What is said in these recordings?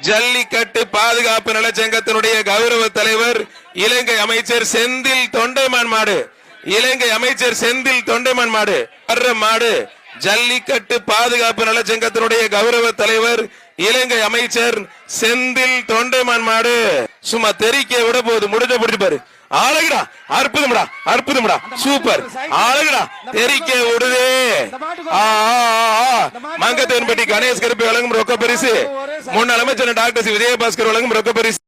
ஜல்லிக்கட்டு பாதுகாப்பு நலச்சங்கத்தினுடைய கௌரவ தலைவர் இலங்கை அமைச்சர் செந்தில் தொண்டைமான் மாடு. இலங்கை அமைச்சர் செந்தில் தொண்டைமான் மாடு. வர்ற மாடு. ஜல்லிக்கட்டு பாதுகாப்பு நலச்சங்கத்தினுடைய கௌரவ தலைவர் இலங்கை அமைச்சர் செந்தில் தொண்டைமான் மாடு. சும்மா தெரிக்க விட போகுது முடிஞ்ச பிடிச்சு பாரு. அழகுடா அற்புதம்டா அற்புதம்டா. சூப்பர். அழகுடா தெரிக்க விடுதே. ஆ, ஆ, ஆ. மங்கத்தேன்பட்டி கணேஷ் கருப்பி வழங்கும் ரொக்க பரிசு. முன்னாள் அமைச்சர் டாக்டர் சி. விஜயபாஸ்கர் வழங்கும் ரொக்க பரிசு.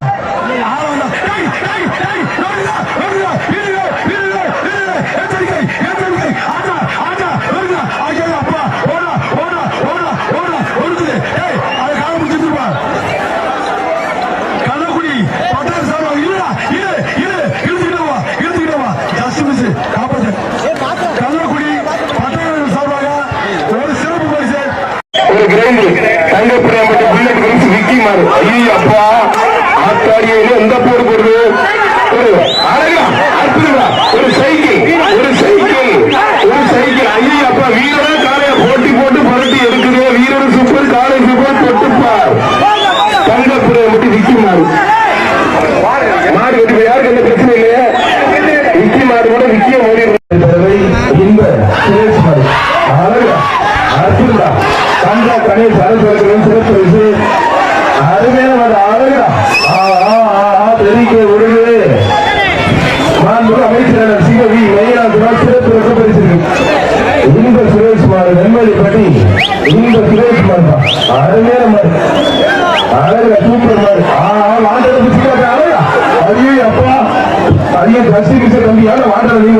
ஒரு grinder Thangapriyampatti bullet prince Vicky மாறு. ஐயோ அப்பா ஆத்தாடியில எந்த போடு போடுது? ஒரு அழகா அற்புதமா. ஒரு சைக்கிள் ஒரு சைக்கிள் ஒரு சைக்கிள். ஐயோ அப்பா வீரரா காலைய போட்டி போட்டு பரட்டி எடுக்குது. வீரர் சூப்பர் காலை சூப்பர் தொட்டுப்பார். தங்கப்பிரியாம்பட்டி விக்கி மாறு. மாடு வெட்டி யாருக்கு எந்த பிரச்சனை இல்லையா? விக்கி மாடு கூட விக்கிய மோடி இன்ப சுரேஷ் மாடு அழகா அற்புதமா. சந்திர கணேஷ் அரசு சிறப்பு விசு அருமையான அழகா தெரிவிக்க விடுது மாண்பு அமைச்சர் சிவவி மெய்யாசுரா சிறப்பு ரச பரிசு இந்த சுரேஷ்குமார் மாடு நெம்மதிப்பட்டி இந்த சுரேஷ்குமார் தான். அருமையான மாடு. அழகா சூப்பர் மாதிரி ஆ ஆ அழகா. ஐயோ அப்பா ஐயோ கசி கிச தம்பி யாரும் வாண்டதை நீ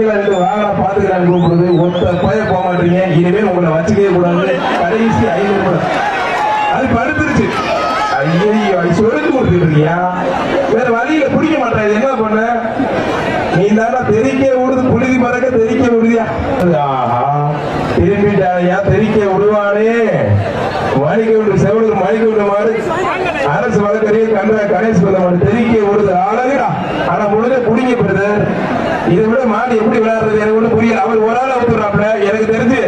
நீங்க ரெண்டு வாகன பாத்துக்கிறாங்க கூப்பிடுது ஒத்த பய போக மாட்டீங்க இனிமேல் உங்களை வச்சுக்கவே கூடாது. கடைசி ஐநூறு ரூபாய் அது படுத்துருச்சு. ஐயோ அது சொல்லிட்டு கொடுத்துட்டு இருக்கியா? வேற வழியில பிடிக்க மாட்டாங்க என்ன பண்ண? நீ தாண்டா தெரிக்க விடுது புழுதி பறக்க தெரிக்க விடுதியா? ஆஹா. திரும்பிட்டாயா? தெரிக்க விடுவானே மணிக்க விட்டு செவலுக்கு மணிக்க விடு மாடு அரசு வழக்கறிஞர் கண்ட கணேஷ் வந்த தெரிக்க விடுது அழகுடா ஆனா முழுக்க புடிங்க பிரதர் இதை விட மாடு எப்படி விளையாடுறது எனக்கு ஒண்ணு புரியல. அவர் ஒரு ஆள் அவுத்துறாப்ல எனக்கு தெரிஞ்சு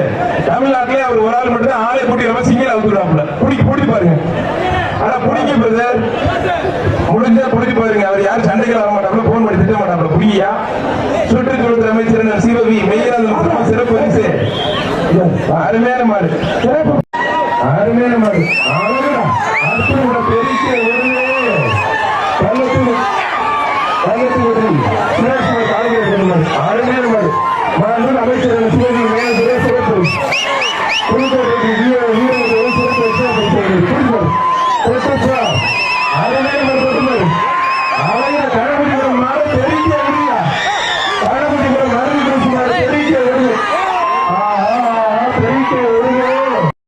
தமிழ்நாட்டிலே அவர் ஒரு ஆள் மட்டும் தான் ஆளை கூட்டி நம்ம சிங்கிள் அவுத்துறாப்ல புடிக்க புடி பாருங்க. ஆனா புடிங்க பிரதர் முடிஞ்சா புடிச்சு பாருங்க. அவர் யாரும் சண்டைக்கு வர மாட்டாப்ல போன் பண்ணி திட்ட மாட்டாப்ல புரியா சுற்றுச்சூழல் அமைச்சர் சிவவி மெய்யாளர் சிறப்பு பரிசு அருமையான மாடு. சிறப்பு அருமையான மாடு. அழகுடா அற்புதமான